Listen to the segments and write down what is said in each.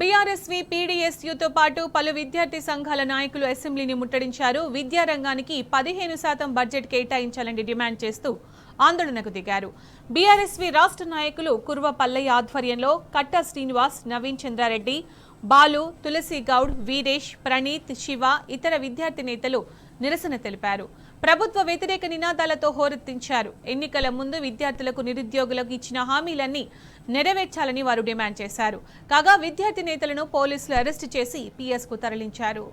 BRSV పీడీఎస్యూతో పాటు పలు విద్యార్థి సంఘాల నాయకులు అసెంబ్లీని ముట్టడించారు. విద్యారంగానికి పదిహేను శాతం బడ్జెట్ కేటాయించాలని డిమాండ్ చేస్తూ ఆందోళనకు దిగారు. బీఆర్ఎస్వి రాష్ట్ర నాయకులు కుర్వ పల్లయ్య ఆధ్వర్యంలో కట్టా శ్రీనివాస్ నవీన్ చంద్రారెడ్డి బాలు తులసి గౌడ్ వీరేష్ ప్రణీత్ శివ ఇతర విద్యార్థి నేతలు నిరసన తెలిపారు. ప్రభుత్వ వ్యతిరేక నినాదాలతో హోరెత్తించారు. ఎన్నికల ముందు విద్యార్థులకు నిరుద్యోగులకు ఇచ్చిన హామీలన్నీ నెరవేర్చాలని వారు డిమాండ్ చేశారు. కాగా విద్యార్థి నేతలను పోలీసులు అరెస్టు చేసి పిఎస్కు తరలించారు.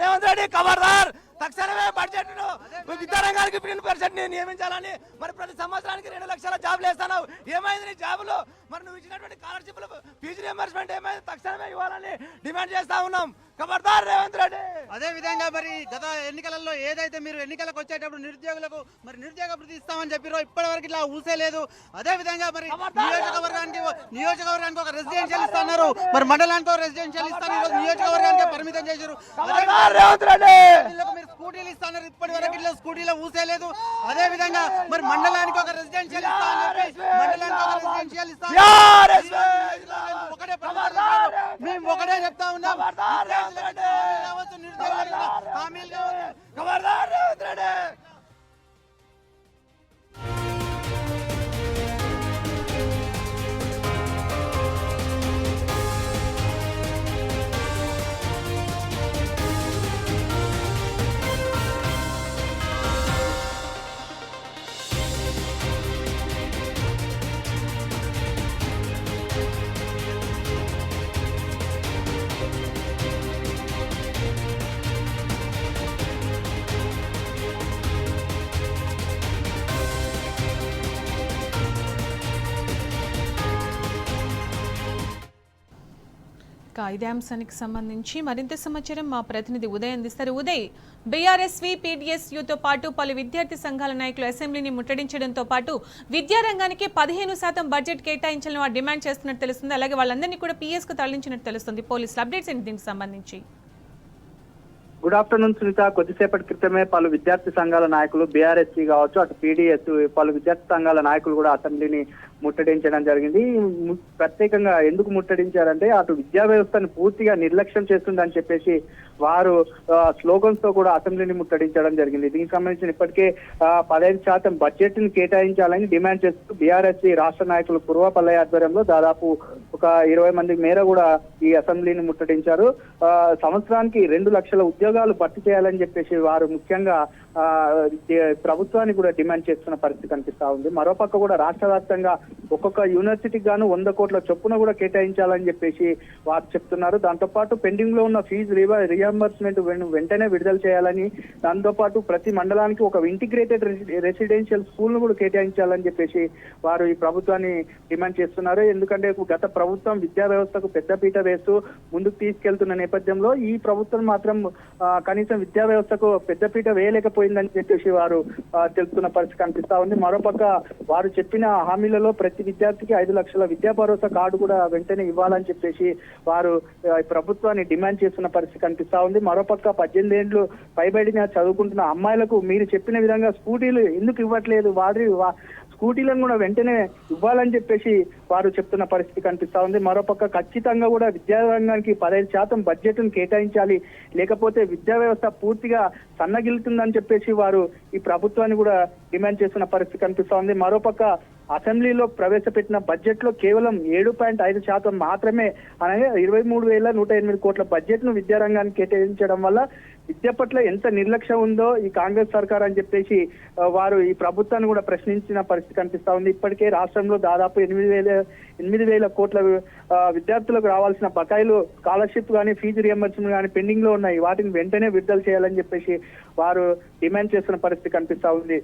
రేవంత్ రెడ్డి ఖబర్దార్ తక్షణమే బడ్జెట్ విద్యారంగానికి ఫిఫ్టీన్ పర్సెంట్ నియమించాలని మరి ప్రతి సంవత్సరానికి రెండు లక్షల జాబులు వేస్తాను ఏమైంది నీ జాబులు? మరి నువ్వు ఇచ్చినటువంటి స్కాలర్షిప్లు ఫీజు రియంబర్స్మెంట్ ఏమైంది? తక్షణమే ఇవ్వాలని డిమాండ్ చేస్తా ఉన్నాం. ఖబర్దార్ రేవంత్ రెడ్డి. అదే విధంగా మరి గత ఎన్నికలలో ఏదైతే మీరు ఎన్నికలకు వచ్చేటప్పుడు నిరుద్యోగులకు మరి నిరుద్యోగ భృతి ఇస్తామని చెప్పారో ఇప్పటి వరకు ఇట్లా ఊసేలేదు అదే విధంగా మరి నియోజకవర్గానికి నియోజకవర్గానికి ఒక రెసిడెన్షియల్ ఇస్తున్నారు. మరి మండలానికి ఒక రెసిడెన్షియల్ ఇస్తారు. ఈరోజు నియోజకవర్గానికి పరిమితం చేశారు. రేవంత్ రెడ్డి. మీరు స్కూటీలు ఇస్తున్నారు. ఇప్పటి వరకు ఇట్లా స్కూటీలో ఊసేలేదు అదే విధంగా మరి మండలానికి ఒక రెసిడెన్షియల్ ఇస్తామని చెప్పి మండలానికి ఒక రెసిడెన్షియల్ BRSP! ఒకటే. మేము ఒకటే చెప్తా ఉన్నాం. ఖబర్దార్! ఇదే అంశానికి సంబంధించి మరింత సమాచారం మా ప్రతినిధి ఉదయ్ అందిస్తారు. ఉదయ్ బీఆర్ఎస్వి పీడిఎస్యుతో పాటు పలు విద్యార్థి సంఘాల నాయకులు అసెంబ్లీని ముట్టడించడంతో పాటు విద్యారంగానికి పదిహేను శాతం బడ్జెట్ కేటాయించాలని వారు డిమాండ్ చేస్తున్నట్టు తెలుస్తుంది. అలాగే వాళ్ళందరినీ కూడా పిఎస్కు తరలించినట్టు తెలుస్తుంది. పోలీసులు అప్డేట్స్ ఏంటి దీనికి సంబంధించి. గుడ్ ఆఫ్టర్నూన్ సునీత కొద్దిసేపటి క్రితమే పలు విద్యార్థి సంఘాల నాయకులు బీఆర్ఎస్సీ కావచ్చు అటు పీడీఎస్ పలు విద్యార్థి సంఘాల నాయకులు కూడా అసెంబ్లీని ముట్టడించడం జరిగింది. ప్రత్యేకంగా ఎందుకు ముట్టడించారంటే అటు విద్యా వ్యవస్థను పూర్తిగా నిర్లక్ష్యం చేస్తుందని చెప్పేసి వారు స్లోగన్స్తో కూడా అసెంబ్లీని ముట్టడించడం జరిగింది. దీనికి సంబంధించిన ఇప్పటికే పదహైదు శాతం బడ్జెట్ని కేటాయించాలని డిమాండ్ చేస్తూ బీఆర్ఎస్సీ రాష్ట్ర నాయకులు పూర్వపల్లె ఆధ్వర్యంలో దాదాపు ఒక ఇరవై మంది మేర కూడా ఈ అసెంబ్లీని ముట్టడించారు. ఆ, సంవత్సరానికి రెండు లక్షల ఉద్యోగాలు భర్తీ చేయాలని చెప్పేసి వారు ముఖ్యంగా ప్రభుత్వాన్ని కూడా డిమాండ్ చేస్తున్న పరిస్థితి కనిపిస్తా ఉంది. మరోపక్క కూడా రాష్ట్ర వ్యాప్తంగా ఒక్కొక్క యూనివర్సిటీకి గాను వంద కోట్ల చొప్పున కూడా కేటాయించాలని చెప్పేసి వారు చెప్తున్నారు. దాంతో పాటు పెండింగ్లో ఉన్న ఫీజు రియంబర్స్మెంట్ వెంటనే విడుదల చేయాలని దాంతో పాటు ప్రతి మండలానికి ఒక ఇంటిగ్రేటెడ్ రెసిడెన్షియల్ స్కూల్ను కూడా కేటాయించాలని చెప్పేసి వారు ఈ ప్రభుత్వాన్ని డిమాండ్ చేస్తున్నారు. ఎందుకంటే గత ప్రభుత్వం విద్యా వ్యవస్థకు పెద్దపీట వేస్తూ ముందుకు తీసుకెళ్తున్న నేపథ్యంలో ఈ ప్రభుత్వం మాత్రం కనీసం విద్యా వ్యవస్థకు పెద్దపీట పోయిందని చెప్పేసి వారు ఆ, తెలుపుతున్న పరిస్థితి కనిపిస్తా ఉంది. మరోపక్క వారు చెప్పిన హామీలలో ప్రతి విద్యార్థికి ఐదు లక్షల విద్యా భరోసా కార్డు కూడా వెంటనే ఇవ్వాలని చెప్పేసి వారు ప్రభుత్వాన్ని డిమాండ్ చేస్తున్న పరిస్థితి కనిపిస్తా ఉంది. మరోపక్క పద్దెనిమిది ఏళ్ళు పైబడిన చదువుకుంటున్న అమ్మాయిలకు మీరు చెప్పిన విధంగా స్కూటీలు ఎందుకు ఇవ్వట్లేదు? వారి స్కూటీలను కూడా వెంటనే ఇవ్వాలని చెప్పేసి వారు చెప్తున్న పరిస్థితి కనిపిస్తా ఉంది. మరోపక్క ఖచ్చితంగా కూడా విద్యారంగానికి పదహైదు శాతం బడ్జెట్ను కేటాయించాలి. లేకపోతే విద్యా వ్యవస్థ పూర్తిగా సన్నగిలుతుందని చెప్పేసి వారు ఈ ప్రభుత్వాన్ని కూడా డిమాండ్ చేస్తున్న పరిస్థితి కనిపిస్తా ఉంది. మరోపక్క అసెంబ్లీలో ప్రవేశపెట్టిన బడ్జెట్లో కేవలం ఏడు పాయింట్ ఐదు శాతం మాత్రమే అనగా ఇరవై మూడు వేల నూట ఎనిమిది కోట్ల బడ్జెట్ను విద్యారంగానికి కేటాయించడం వల్ల విద్య పట్ల ఎంత నిర్లక్ష్యం ఉందో ఈ కాంగ్రెస్ సర్కార్ అని చెప్పేసి వారు ఈ ప్రభుత్వాన్ని కూడా ప్రశ్నించిన పరిస్థితి కనిపిస్తా ఉంది. ఇప్పటికే రాష్ట్రంలో దాదాపు ఎనిమిది వేల ఎనిమిది వేల కోట్ల విద్యార్థులకు రావాల్సిన బకాయిలు స్కాలర్షిప్ కానీ ఫీజు రియంబర్స్మెంట్ కానీ పెండింగ్లో ఉన్నాయి. వాటిని వెంటనే విడుదల చేయాలని చెప్పేసి వారు డిమాండ్ చేస్తున్న పరిస్థితి కనిపిస్తా ఉంది.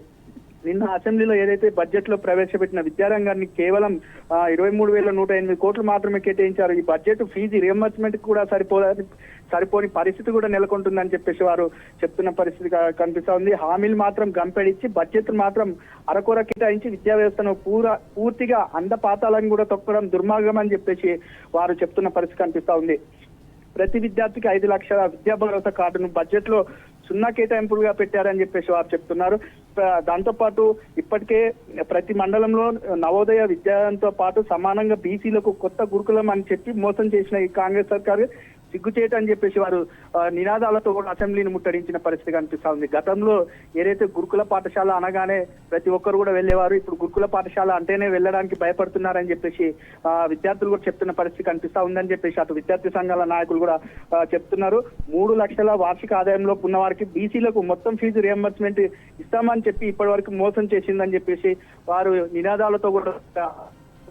నిన్న అసెంబ్లీలో ఏదైతే బడ్జెట్లో ప్రవేశపెట్టిన విద్యారంగాన్ని కేవలం ఇరవై మూడు వేల నూట ఎనిమిది కోట్లు మాత్రమే కేటాయించారు ఈ బడ్జెట్ ఫీజు రియంబర్స్మెంట్ కూడా సరిపోదని సరిపోని పరిస్థితి కూడా నెలకొంటుందని చెప్పేసి వారు చెప్తున్న పరిస్థితి కనిపిస్తా ఉంది. హామీలు మాత్రం గంపెడిచ్చి బడ్జెట్ మాత్రం అరకొర కేటాయించి విద్యా వ్యవస్థను పూర పూర్తిగా అందపాతాలను కూడా తొక్కడం దుర్మార్గం అని చెప్పేసి వారు చెప్తున్న పరిస్థితి కనిపిస్తా ఉంది. ప్రతి విద్యార్థికి ఐదు లక్షల విద్యా భరోసా కార్డును బడ్జెట్లో సున్నా కేటాయింపులుగా పెట్టారని చెప్పేసి వారు చెప్తున్నారు. దాంతో పాటు ఇప్పటికే ప్రతి మండలంలో నవోదయ విద్యాలయంతో పాటు సమానంగా బీసీలకు కొత్త గురుకులం అని చెప్పి మోసం చేసిన ఈ కాంగ్రెస్ సర్కారు సిగ్గుచేట అని చెప్పేసి వారు నినాదాలతో కూడా అసెంబ్లీని ముట్టడించిన పరిస్థితి కనిపిస్తా ఉంది. గతంలో ఏదైతే గురుకుల పాఠశాల అనగానే ప్రతి ఒక్కరు కూడా వెళ్ళేవారు ఇప్పుడు గురుకుల పాఠశాల అంటేనే వెళ్ళడానికి భయపడుతున్నారని చెప్పేసి విద్యార్థులు కూడా చెప్తున్న పరిస్థితి కనిపిస్తా ఉందని చెప్పేసి అటు విద్యార్థి సంఘాల నాయకులు కూడా చెప్తున్నారు. మూడు లక్షల వార్షిక ఆదాయంలో ఉన్న వారికి బీసీలకు మొత్తం ఫీజు రియంబర్స్మెంట్ ఇస్తామని చెప్పి ఇప్పటి వరకు మోసం చేసిందని చెప్పేసి వారు నినాదాలతో కూడా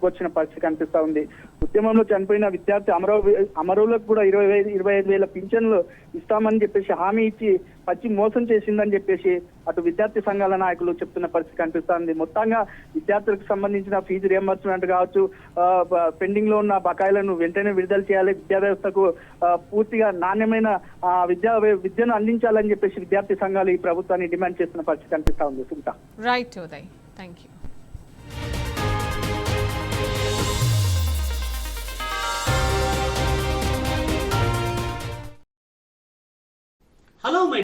వచ్చిన పరిస్థితి కనిపిస్తా ఉంది. ఉద్యమంలో చనిపోయిన విద్యార్థి అమరవ అమరులకు కూడా ఇరవై వేలు ఇరవై ఐదు వేల పింఛన్లు ఇస్తామని చెప్పేసి హామీ ఇచ్చి పచ్చి మోసం చేసిందని చెప్పేసి అటు విద్యార్థి సంఘాల నాయకులు చెప్తున్న పరిస్థితి కనిపిస్తుంది. మొత్తంగా విద్యార్థులకు సంబంధించిన ఫీజు రియంబర్స్మెంట్ కావచ్చు పెండింగ్లో ఉన్న బకాయిలను వెంటనే విడుదల చేయాలి. విద్యా వ్యవస్థకు పూర్తిగా నాణ్యమైన విద్యా విద్యను అందించాలని చెప్పేసి విద్యార్థి సంఘాలు ఈ ప్రభుత్వాన్ని డిమాండ్ చేస్తున్న పరిస్థితి కనిపిస్తా ఉంది Sumitha right Uday thank you